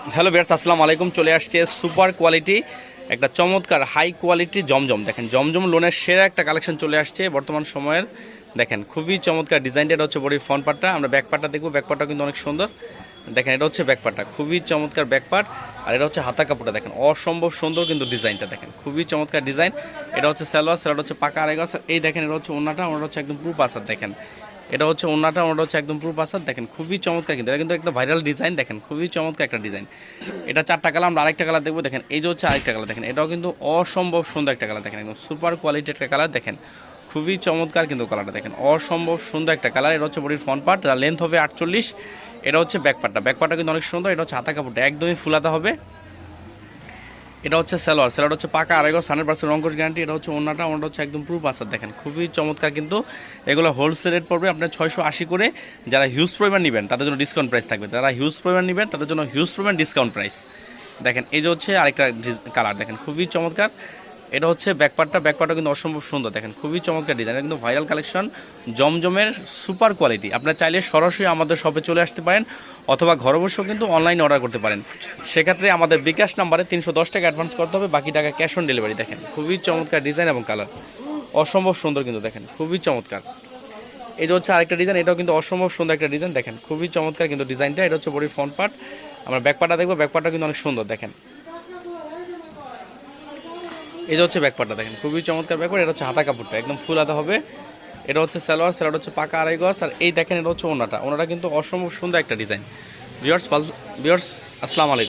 Hello বিয়ার্স আসসালামু আলাইকুম। চলে আসছে সুপার কোয়ালিটি, একটা চমৎকার হাই কোয়ালিটি জমজম। দেখেন, জমজম লোনের সেরা একটা কালেকশন চলে আসছে বর্তমান সময়ের। দেখেন, খুবই চমৎকার ডিজাইনটা এটা হচ্ছে বড়ি ফ্রন্ট পার্টটা। আমরা ব্যাক পার্টটা দেখব, ব্যাক পার্টটা কিন্তু অনেক সুন্দর। দেখেন, এটা হচ্ছে ব্যাক পার্টটা, খুবই চমৎকার ব্যাক পার্ট। আর এটা হচ্ছে হাতা কাপড়টা, দেখেন, অসম্ভব সুন্দর কিন্তু ডিজাইনটা, দেখেন, খুবই চমৎকার ডিজাইন। এটা হচ্ছে সালোয়ার সালোয়ার হচ্ছে পাকা গজ এই দেখেন, এটা হচ্ছে ওনাটা ওনাটা হচ্ছে একদম পুরো পাসার দেখেন। এটা হচ্ছে ওনাটা ওনাটা হচ্ছে একদম পুরো পাসার দেখেন খুবই চমৎকার কিন্তু। এটা কিন্তু একটা ভাইরাল ডিজাইন দেখেন খুবই চমৎকার একটা ডিজাইন এটা চারটা কালার আমরা আরেকটা কালার দেখব, দেখেন এই যে হচ্ছে আরেকটা কালার দেখেন এটাও কিন্তু অসম্ভব সুন্দর একটা কালার দেখেন একদম সুপার কোয়ালিটি একটা কালার দেখেন খুবই চমৎকার কিন্তু কালারটা দেখেন অসম্ভব সুন্দর একটা কালার এটা হচ্ছে বডির ফ্রন্ট পার্ট লেন্থ হবে আটচল্লিশ। এটা হচ্ছে ব্যাক পার্টটা ব্যাক কিন্তু অনেক সুন্দর, এটা হচ্ছে হাতা কাপড়টা, একদমই ফুলাতে হবে। এটা হচ্ছে স্যালোয়ার সেলোয়ার হচ্ছে পাকা আড়াই গজ হান্ড্রেড পার্সেন্ট রঙ্কশ গ্যারান্টি এটা হচ্ছে ওনাটা ওনাটা হচ্ছে একদম পুরো পাসার দেখেন। খুবই চমৎকার কিন্তু। এগুলো হোলসেল রেট পড়বে আপনার ছয়শো আশি করে। যারা হিউজ পরিমাণ নেবেন, তাদের জন্য ডিসকাউন্ট প্রাইস থাকবে। যারা হিউজ পরিমাণ নেবেন, তাদের জন্য হিউজ পরিমাণ ডিসকাউন্ট প্রাইস দেখেন, এই যে হচ্ছে আরেকটা কালার দেখেন, খুবই চমৎকার। এটা হচ্ছে ব্যাকপার্টটা ব্যাকপার্টটা কিন্তু অসম্ভব সুন্দর, দেখেন, খুবই চমৎকার ডিজাইন কিন্তু ভাইরাল কালেকশন জমজমের সুপার কোয়ালিটি আপনার চাইলে সরাসরি আমাদের শপে চলে আসতে পারেন, অথবা ঘরে বসেও কিন্তু অনলাইনে অর্ডার করতে পারেন। সেক্ষেত্রে আমাদের বিকাশ নাম্বারে তিনশো দশ টাকা অ্যাডভান্স করতে হবে, বাকি টাকা ক্যাশ অন ডেলিভারি দেখেন, খুবই চমৎকার ডিজাইন এবং কালার অসম্ভব সুন্দর কিন্তু, দেখেন, খুবই চমৎকার। এটা হচ্ছে আরেকটা ডিজাইন এটাও কিন্তু অসম্ভব সুন্দর একটা ডিজাইন দেখেন, খুবই চমৎকার কিন্তু ডিজাইনটা এটা হচ্ছে বডির ফ্রন্ট পার্ট আমরা ব্যাক পার্টটা দেখব ব্যাক পার্টটা কিন্তু অনেক সুন্দর, দেখেন। যে হচ্ছে ব্যাকপাটটা দেখেন, খুবই চমৎকার ব্যাকপাট এটা হচ্ছে হাতা কাপড়টা, একদম ফুল হাতা হবে। এটা হচ্ছে সালোয়ার সালোয়ার হচ্ছে পাকা আড়াই গজ, আর এই দেখেন এটা হচ্ছে ওনাটা ওনাটা কিন্তু অসম্ভব সুন্দর একটা ডিজাইন। বিয়ার্স বিয়ার্স আসসালামু আলাইকুম।